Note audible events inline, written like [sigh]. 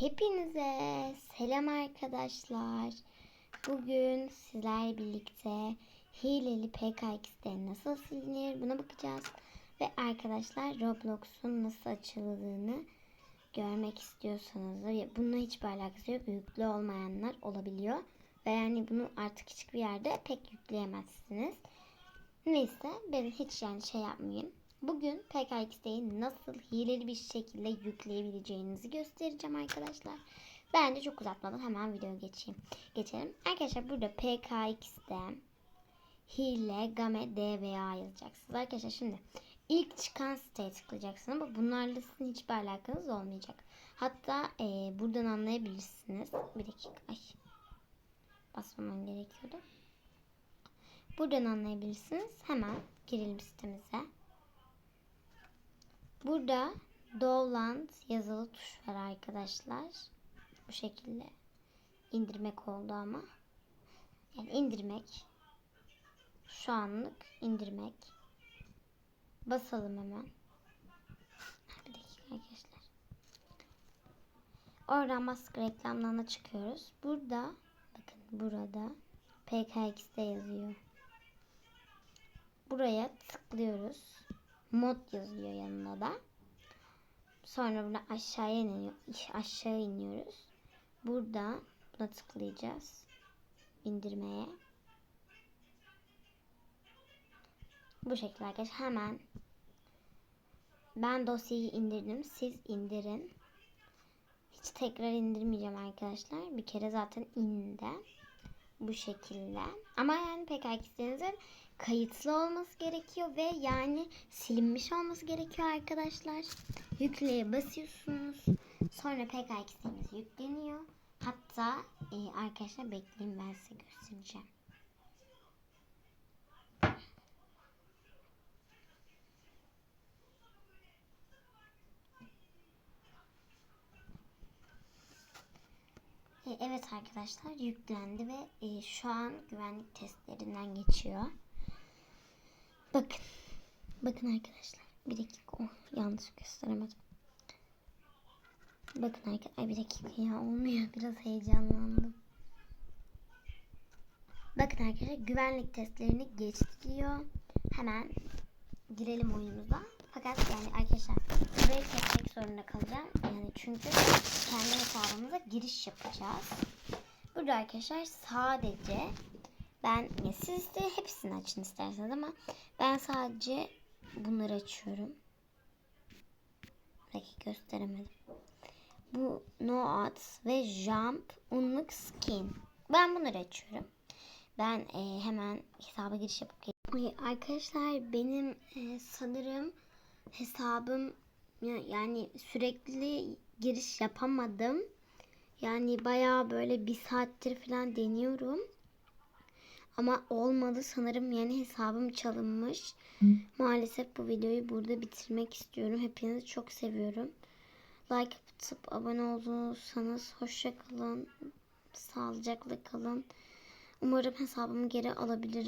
Hepinize selam arkadaşlar. Bugün sizlerle birlikte hileli PKX'de nasıl silinir buna bakacağız. Ve arkadaşlar Roblox'un nasıl açıldığını görmek istiyorsanız da bununla hiçbir alakası yok. Yüklü olmayanlar olabiliyor. Ve yani bunu artık hiçbir yerde pek yükleyemezsiniz. Neyse ben hiç yani şey yapmayayım. Bugün PKX'deyi nasıl hileli bir şekilde yükleyebileceğinizi göstereceğim arkadaşlar. Ben de çok uzatmadan hemen video geçeyim. Geçelim. Arkadaşlar burada PKX'de hile, game, DVA yazacaksınız. Arkadaşlar şimdi ilk çıkan siteye tıklayacaksınız ama bunlarla sizin hiçbir alakanız olmayacak. Hatta e, buradan anlayabilirsiniz. Bir dakika. Ay. Basmamam gerekiyordu. Buradan anlayabilirsiniz. Hemen girelim sitemize. Burada Dovland yazılı tuş var arkadaşlar. Bu şekilde indirmek oldu ama. Yani indirmek. Şu anlık indirmek. Basalım hemen. Bir dakika arkadaşlar. Oradan baskı reklamlarına çıkıyoruz. Burada bakın burada PKX'de yazıyor. Buraya tıklıyoruz. Mod yazıyor yanında da. Sonra burada aşağıya iniyor, aşağı iniyoruz. Burada buna tıklayacağız. İndirmeye. Bu şekilde arkadaşlar hemen ben dosyayı indirdim. Siz indirin. Hiç tekrar indirmeyeceğim arkadaşlar. Bir kere zaten indi. Bu şekilde. Ama yani PKX'lerinizin kayıtlı olması gerekiyor ve yani silinmiş olması gerekiyor arkadaşlar. Yükleye basıyorsunuz. Sonra PKX'imiz yükleniyor. Hatta e, arkadaşlar bekleyin ben size göstereceğim. Evet arkadaşlar yüklendi ve e, şu an güvenlik testlerinden geçiyor. Bakın. Bakın arkadaşlar. Bir dakika. Oh, yanlış gösteremedim. Bakın arkadaşlar. Bir dakika ya olmuyor. [laughs] Biraz heyecanlandım. Bakın arkadaşlar güvenlik testlerini geçti diyor. Hemen girelim oyunumuza. Fakat yani arkadaşlar burayı çünkü kendi hesabımıza giriş yapacağız. Burada arkadaşlar sadece ben ya siz de hepsini açın isterseniz ama ben sadece bunları açıyorum. Belki gösteremedim. Bu no ads ve jump unlock skin. Ben bunları açıyorum. Ben e, hemen hesaba giriş yapıp geliyorum. Arkadaşlar benim e, sanırım hesabım yani sürekli giriş yapamadım. Yani bayağı böyle bir saattir falan deniyorum. Ama olmadı sanırım yani hesabım çalınmış. Maalesef bu videoyu burada bitirmek istiyorum. Hepinizi çok seviyorum. Like atıp abone olursanız hoşça kalın. Sağlıcakla kalın. Umarım hesabımı geri alabilirim.